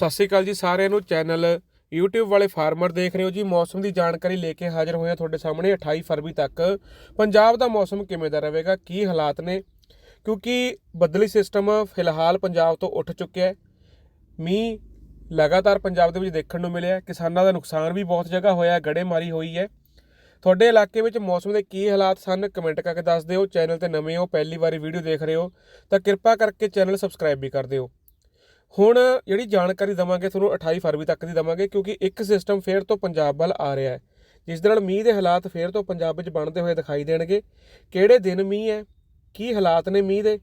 ਸਤਿ ਸ਼੍ਰੀ ਅਕਾਲ ਜੀ ਸਾਰਿਆਂ ਨੂੰ। ਚੈਨਲ YouTube ਵਾਲੇ ਫਾਰਮਰ ਦੇਖ ਰਹੇ ਹੋ ਜੀ। ਮੌਸਮ ਦੀ ਜਾਣਕਾਰੀ ਲੈ ਕੇ ਹਾਜ਼ਰ ਹੋਏ ਹਾਂ ਤੁਹਾਡੇ ਸਾਹਮਣੇ 28 ਫਰਵਰੀ ਤੱਕ। ਪੰਜਾਬ ਦਾ ਮੌਸਮ ਕਿਵੇਂ ਦਾ ਰਹੇਗਾ? ਕੀ ਹਾਲਾਤ ਨੇ? ਕਿਉਂਕਿ ਬਦਲੀ ਸਿਸਟਮ ਫਿਲਹਾਲ ਪੰਜਾਬ ਤੋਂ ਉੱਠ ਚੁੱਕਿਆ ਹੈ। ਮੀਂਹ ਲਗਾਤਾਰ ਪੰਜਾਬ ਦੇ ਵਿੱਚ ਦੇਖਣ ਨੂੰ ਮਿਲਿਆ ਕਿਸਾਨਾਂ ਦਾ ਨੁਕਸਾਨ ਵੀ ਬਹੁਤ ਜਗ੍ਹਾ ਹੋਇਆ ਗੜੇਮਾਰੀ ਹੋਈ ਹੈ। ਤੁਹਾਡੇ ਇਲਾਕੇ ਵਿੱਚ ਮੌਸਮ ਦੇ ਕੀ ਹਾਲਾਤ ਸਨ? ਕਮੈਂਟ ਕਰਕੇ ਦੱਸ ਦਿਓ। ਚੈਨਲ ਤੇ ਨਵੇਂ ਹੋ, ਪਹਿਲੀ ਵਾਰੀ ਵੀਡੀਓ ਦੇਖ ਰਹੇ ਹੋ, ਤਾਂ ਕਿਰਪਾ ਕਰਕੇ ਚੈਨਲ ਸਬਸਕ੍ਰਾਈਬ ਵੀ ਕਰ ਦਿਓ। ਹੁਣ ਜਿਹੜੀ ਜਾਣਕਾਰੀ ਦਵਾਂਗੇ, ਤੁਹਾਨੂੰ 28 ਫਰਵਰੀ ਤੱਕ ਦੀ ਦਵਾਂਗੇ, ਕਿਉਂਕਿ ਇੱਕ ਸਿਸਟਮ ਫੇਰ ਤੋਂ ਪੰਜਾਬ ਵੱਲ ਆ ਰਿਹਾ ਹੈ। ਜਿਸ ਦੇ ਨਾਲ ਮੀਂਹ ਦੇ ਹਾਲਾਤ ਫੇਰ ਤੋਂ ਪੰਜਾਬ ਵਿੱਚ ਬਣਦੇ ਹੋਏ ਦਿਖਾਈ ਦੇਣਗੇ। ਕਿਹੜੇ ਦਿਨ ਮੀਂਹ ਹੈ? ਕੀ ਹਾਲਾਤ ਨੇ ਮੀਂਹ ਦੇ?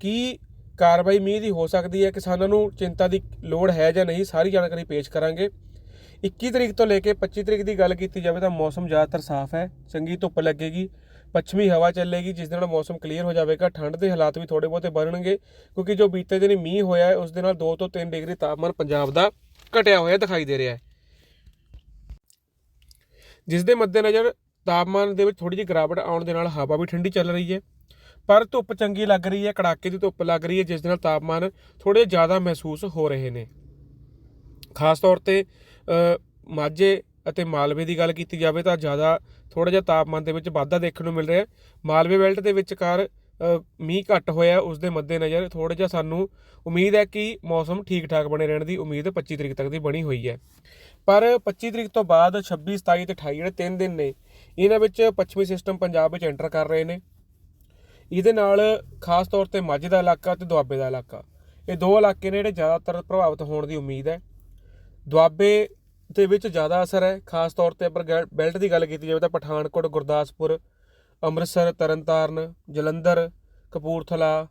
ਕੀ ਕਾਰਵਾਈ ਮੀਂਹ ਦੀ ਹੋ ਸਕਦੀ ਹੈ? ਕਿਸਾਨਾਂ ਨੂੰ ਚਿੰਤਾ ਦੀ ਲੋੜ ਹੈ ਜਾਂ ਨਹੀਂ? ਸਾਰੀ ਜਾਣਕਾਰੀ ਪੇਸ਼ ਕਰਾਂਗੇ। 21 ਤਰੀਕ ਤੋਂ ਲੈ ਕੇ 25 ਤਰੀਕ ਦੀ ਗੱਲ ਕੀਤੀ ਜਾਵੇ ਤਾਂ ਮੌਸਮ ਜ਼ਿਆਦਾਤਰ ਸਾਫ਼ ਹੈ। ਚੰਗੀ ਧੁੱਪ ਲੱਗੇਗੀ। ਪੱਛਮੀ ਹਵਾ ਚੱਲੇਗੀ, ਜਿਸ ਦੇ ਨਾਲ ਮੌਸਮ ਕਲੀਅਰ ਹੋ ਜਾਵੇਗਾ। ਠੰਡ ਦੇ ਹਾਲਾਤ ਵੀ ਥੋੜੇ ਬਹੁਤੇ ਬਣਨਗੇ, ਕਿਉਂਕਿ ਜੋ ਬੀਤੇ ਦਿਨ ਮੀਂਹ ਹੋਇਆ ਹੈ, ਉਸ ਦੇ ਨਾਲ 2 ਤੋਂ 3 ਡਿਗਰੀ ਤਾਪਮਾਨ ਪੰਜਾਬ ਦਾ ਘਟਿਆ ਹੋਇਆ ਦਿਖਾਈ ਦੇ ਰਿਹਾ ਹੈ। ਜਿਸ ਦੇ ਮੱਦੇਨਜ਼ਰ ਤਾਪਮਾਨ ਦੇ ਵਿੱਚ ਥੋੜੀ ਜਿਹੀ ਗਿਰਾਵਟ ਆਉਣ ਦੇ ਨਾਲ ਹਵਾ ਵੀ ਠੰਡੀ ਚੱਲ ਰਹੀ ਹੈ। ਪਰ ਧੁੱਪ ਚੰਗੀ ਲੱਗ ਰਹੀ ਹੈ, ਕੜਾਕੇ ਦੀ ਧੁੱਪ ਲੱਗ ਰਹੀ ਹੈ, ਜਿਸ ਦੇ ਨਾਲ ਤਾਪਮਾਨ ਥੋੜੇ ਜ਼ਿਆਦਾ ਮਹਿਸੂਸ ਹੋ ਰਹੇ ਨੇ। ਖਾਸ ਤੌਰ ਤੇ ਮਾਝੇ ਅਤੇ ਮਾਲਵੇ ਦੀ ਗੱਲ ਕੀਤੀ ਜਾਵੇ ਤਾਂ ਜ਼ਿਆਦਾ ਥੋੜਾ ਜਿਹਾ ਤਾਪਮਾਨ ਦੇ ਵਿੱਚ ਵਾਧਾ ਦੇਖਣ ਨੂੰ ਮਿਲ ਰਿਹਾ ਹੈ। ਮਾਲਵੇ ਬੈਲਟ ਦੇ ਵਿਚਕਾਰ ਮੀਂਹ ਘੱਟ ਹੋਇਆ, ਉਸ ਦੇ ਮੱਦੇਨਜ਼ਰ ਥੋੜਾ ਜਿਹਾ ਸਾਨੂੰ ਉਮੀਦ ਹੈ ਕਿ ਮੌਸਮ ਠੀਕ ਠਾਕ ਬਣੇ ਰਹਿਣ ਦੀ ਉਮੀਦ 25 ਤਰੀਕ ਤੱਕ ਦੀ ਬਣੀ ਹੋਈ ਹੈ। ਪਰ 25 ਤਰੀਕ ਤੋਂ ਬਾਅਦ 26 27 ਤੇ 28 ਜਿਹੜੇ ਤਿੰਨ ਦਿਨ ਨੇ, ਇਹਨਾਂ ਵਿੱਚ ਪੱਛਮੀ ਸਿਸਟਮ ਪੰਜਾਬ ਵਿੱਚ ਐਂਟਰ ਕਰ ਰਹੇ ਨੇ। ਇਹਦੇ ਨਾਲ ਖਾਸ ਤੌਰ ਤੇ ਮਾਝੇ ਦਾ ਇਲਾਕਾ ਤੇ ਦੁਆਬੇ ਦਾ ਇਲਾਕਾ। ਇਹ ਦੋ ਇਲਾਕੇ ਨੇ ਜਿਹੜੇ ਜ਼ਿਆਦਾਤਰ ਪ੍ਰਭਾਵਿਤ ਹੋਣ ਦੀ ਉਮੀਦ ਹੈ। ਦੁਆਬੇ ਦੇ ਵਿੱਚ ਜ਼ਿਆਦਾ ਅਸਰ ਹੈ। ਖਾਸ ਤੌਰ ਤੇ ਅਪਰ ਗੈ- ਬੈਲਟ ਦੀ ਗੱਲ ਕੀਤੀ ਜਾਵੇ ਤਾਂ ਪਠਾਨਕੋਟ, ਗੁਰਦਾਸਪੁਰ, ਅੰਮ੍ਰਿਤਸਰ, ਤਰਨਤਾਰਨ, ਜਲੰਧਰ, ਕਪੂਰਥਲਾ,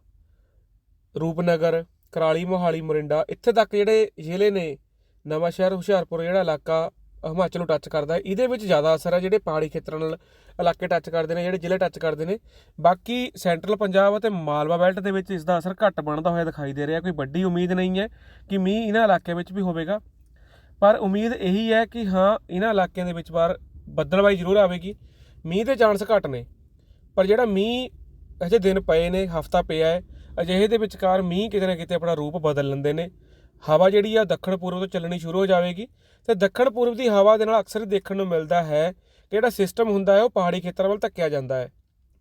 ਰੂਪਨਗਰ, ਕਰਾਲੀ, ਮੋਹਾਲੀ, ਮੋਰਿੰਡਾ ਇੱਥੇ ਤੱਕ ਜਿਹੜੇ ਜ਼ਿਲ੍ਹੇ ਨੇ, ਨਵਾਂ ਸ਼ਹਿਰ, ਹੁਸ਼ਿਆਰਪੁਰ, ਜਿਹੜਾ ਇਲਾਕਾ ਹਿਮਾਚਲ ਨੂੰ ਟੱਚ ਕਰਦਾ ਹੈ, ਇਹਦੇ ਵਿੱਚ ਜ਼ਿਆਦਾ ਅਸਰ ਹੈ ਜਿਹੜੇ ਪਹਾੜੀ ਖੇਤਰਾਂ ਨਾਲ ਇਲਾਕੇ ਟੱਚ ਕਰਦੇ ਨੇ, ਜਿਹੜੇ ਜ਼ਿਲ੍ਹੇ ਟੱਚ ਕਰਦੇ ਨੇ। ਬਾਕੀ ਸੈਂਟਰਲ ਪੰਜਾਬ ਅਤੇ ਮਾਲਵਾ ਬੈਲਟ ਦੇ ਵਿੱਚ ਇਸ ਦਾ ਅਸਰ ਘੱਟ ਬਣਦਾ ਹੋਇਆ ਦਿਖਾਈ ਦੇ ਰਿਹਾ, ਕੋਈ ਵੱਡੀ ਉਮੀਦ ਨਹੀਂ ਹੈ ਕਿ ਮੀਂਹ ਇਹਨਾਂ ਇਲਾਕਿਆਂ ਵਿੱਚ ਵੀ ਹੋਵੇਗਾ। ਪਰ ਉਮੀਦ ਇਹੀ ਹੈ ਕਿ ਹਾਂ, ਇਹਨਾਂ ਇਲਾਕਿਆਂ ਦੇ ਵਿੱਚ ਵਾਰ ਬੱਦਲਬਾਈ ਜ਼ਰੂਰ ਆਵੇਗੀ। ਮੀਂਹ ਦੇ ਚਾਂਸ ਘੱਟ ਨੇ, ਪਰ ਜਿਹੜਾ ਮੀਂਹ ਅਜੇ ਦਿਨ ਪਏ ਨੇ, ਹਫਤਾ ਪਿਆ ਹੈ, ਅਜਿਹੇ ਦੇ ਵਿਚਕਾਰ ਮੀਂਹ ਕਿਤੇ ਨਾ ਕਿਤੇ ਆਪਣਾ ਰੂਪ ਬਦਲ ਲੈਂਦੇ ਨੇ। ਹਵਾ ਜਿਹੜੀ ਆ ਦੱਖਣ ਪੂਰਬ ਤੋਂ ਚੱਲਣੀ ਸ਼ੁਰੂ ਹੋ ਜਾਵੇਗੀ ਤੇ ਦੱਖਣ ਪੂਰਬ ਦੀ ਹਵਾ ਦੇ ਨਾਲ ਅਕਸਰ ਦੇਖਣ ਨੂੰ ਮਿਲਦਾ ਹੈ ਕਿ ਜਿਹੜਾ ਸਿਸਟਮ ਹੁੰਦਾ ਹੈ, ਉਹ ਪਹਾੜੀ ਖੇਤਰਾਂ ਵੱਲ ਧੱਕਿਆ ਜਾਂਦਾ ਹੈ।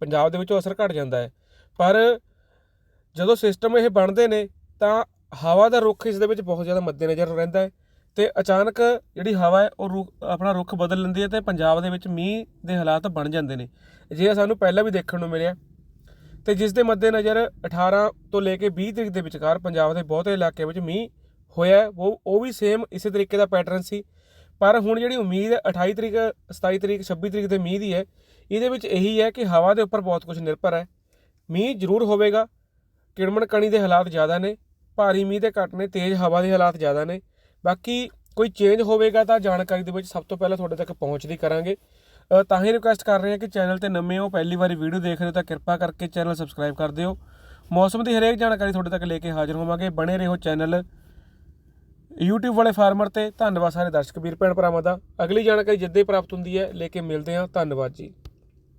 ਪੰਜਾਬ ਦੇ ਵਿੱਚੋਂ ਅਸਰ ਘਟ ਜਾਂਦਾ ਹੈ। ਪਰ ਜਦੋਂ ਸਿਸਟਮ ਇਹ ਬਣਦੇ ਨੇ, ਤਾਂ ਹਵਾ ਦਾ ਰੁਖ ਇਸ ਦੇ ਵਿੱਚ ਬਹੁਤ ਜ਼ਿਆਦਾ ਮੱਦੇਨਜ਼ਰ ਰਹਿੰਦਾ ਹੈ। ਤੇ ਅਚਾਨਕ ਜਿਹੜੀ ਹਵਾ ਹੈ, ਉਹ ਰੁਖ ਆਪਣਾ ਰੁਖ ਬਦਲ ਲੈਂਦੀ ਹੈ ਤੇ ਪੰਜਾਬ ਦੇ ਵਿੱਚ ਮੀਂਹ ਦੇ ਹਾਲਾਤ ਬਣ ਜਾਂਦੇ ਨੇ ਜੇ ਸਾਨੂੰ ਪਹਿਲਾਂ ਵੀ ਦੇਖਣ ਨੂੰ ਮਿਲਿਆ, ਤੇ ਜਿਸ ਦੇ ਮੱਦੇਨਜ਼ਰ 18 ਤੋਂ ਲੈ ਕੇ 20 ਤਰੀਕ ਦੇ ਵਿਚਕਾਰ ਪੰਜਾਬ ਦੇ ਬਹੁਤੇ ਇਲਾਕਿਆਂ ਵਿੱਚ ਮੀਂਹ ਹੋਇਆ ਹੈ। ਉਹ ਉਹ ਵੀ ਸੇਮ ਇਸੇ ਤਰੀਕੇ ਦਾ ਪੈਟਰਨ ਸੀ ਪਰ ਹੁਣ ਜਿਹੜੀ ਉਮੀਦ ਹੈ 28 ਤਰੀਕ 27 ਤਰੀਕ 26 ਤਰੀਕ ਦੇ ਮੀਂਹ ਦੀ ਹੈ, ਇਹਦੇ ਵਿੱਚ ਇਹੀ ਹੈ ਕਿ ਹਵਾ ਦੇ ਉੱਪਰ ਬਹੁਤ ਕੁਝ ਨਿਰਭਰ ਹੈ ਮੀਂਹ ਜ਼ਰੂਰ ਹੋਵੇਗਾ ਕਿੜਮਣ ਕਣੀ ਦੇ ਹਾਲਾਤ ਜ਼ਿਆਦਾ ਨੇ, ਭਾਰੀ ਮੀਂਹ ਦੇ ਘੱਟ ਨੇ, ਤੇਜ਼ ਹਵਾ ਦੇ ਹਾਲਾਤ ਜ਼ਿਆਦਾ ਨੇ ਬਾਕੀ ਕੋਈ ਚੇਂਜ ਹੋਵੇਗਾ ਤਾਂ ਜਾਣਕਾਰੀ ਦੇ ਵਿੱਚ ਸਭ ਤੋਂ ਪਹਿਲਾਂ ਤੁਹਾਡੇ ਤੱਕ ਪਹੁੰਚਦੀ ਕਰਾਂਗੇ। ਤਾਂ ਹੀ ਰਿਕੁਐਸਟ ਕਰ ਰਹੇ ਹਾਂ ਕਿ ਚੈਨਲ ਤੇ ਨਵੇਂ ਹੋ, ਪਹਿਲੀ ਵਾਰੀ ਵੀਡੀਓ ਦੇਖ ਰਹੇ ਹੋ ਤਾਂ ਕਿਰਪਾ ਕਰਕੇ ਚੈਨਲ ਸਬਸਕ੍ਰਾਈਬ ਕਰ ਦਿਓ। ਮੌਸਮ ਦੀ ਹਰੇਕ ਜਾਣਕਾਰੀ ਤੁਹਾਡੇ ਤੱਕ ਲੈ ਕੇ ਹਾਜ਼ਰ ਹੋਵਾਂਗੇ। ਬਣੇ ਰਹੋ ਚੈਨਲ YouTube ਵਾਲੇ ਫਾਰਮਰ ਤੇ। ਧੰਨਵਾਦ ਸਾਰੇ ਦਰਸ਼ਕ ਵੀਰ ਭੈਣ ਭਰਾਵਾਂ ਦਾ। ਅਗਲੀ ਜਾਣਕਾਰੀ ਜਿੱਦੇ ਪ੍ਰਾਪਤ ਹੁੰਦੀ ਹੈ, ਲੈ ਕੇ ਮਿਲਦੇ ਹਾਂ। ਧੰਨਵਾਦ ਜੀ।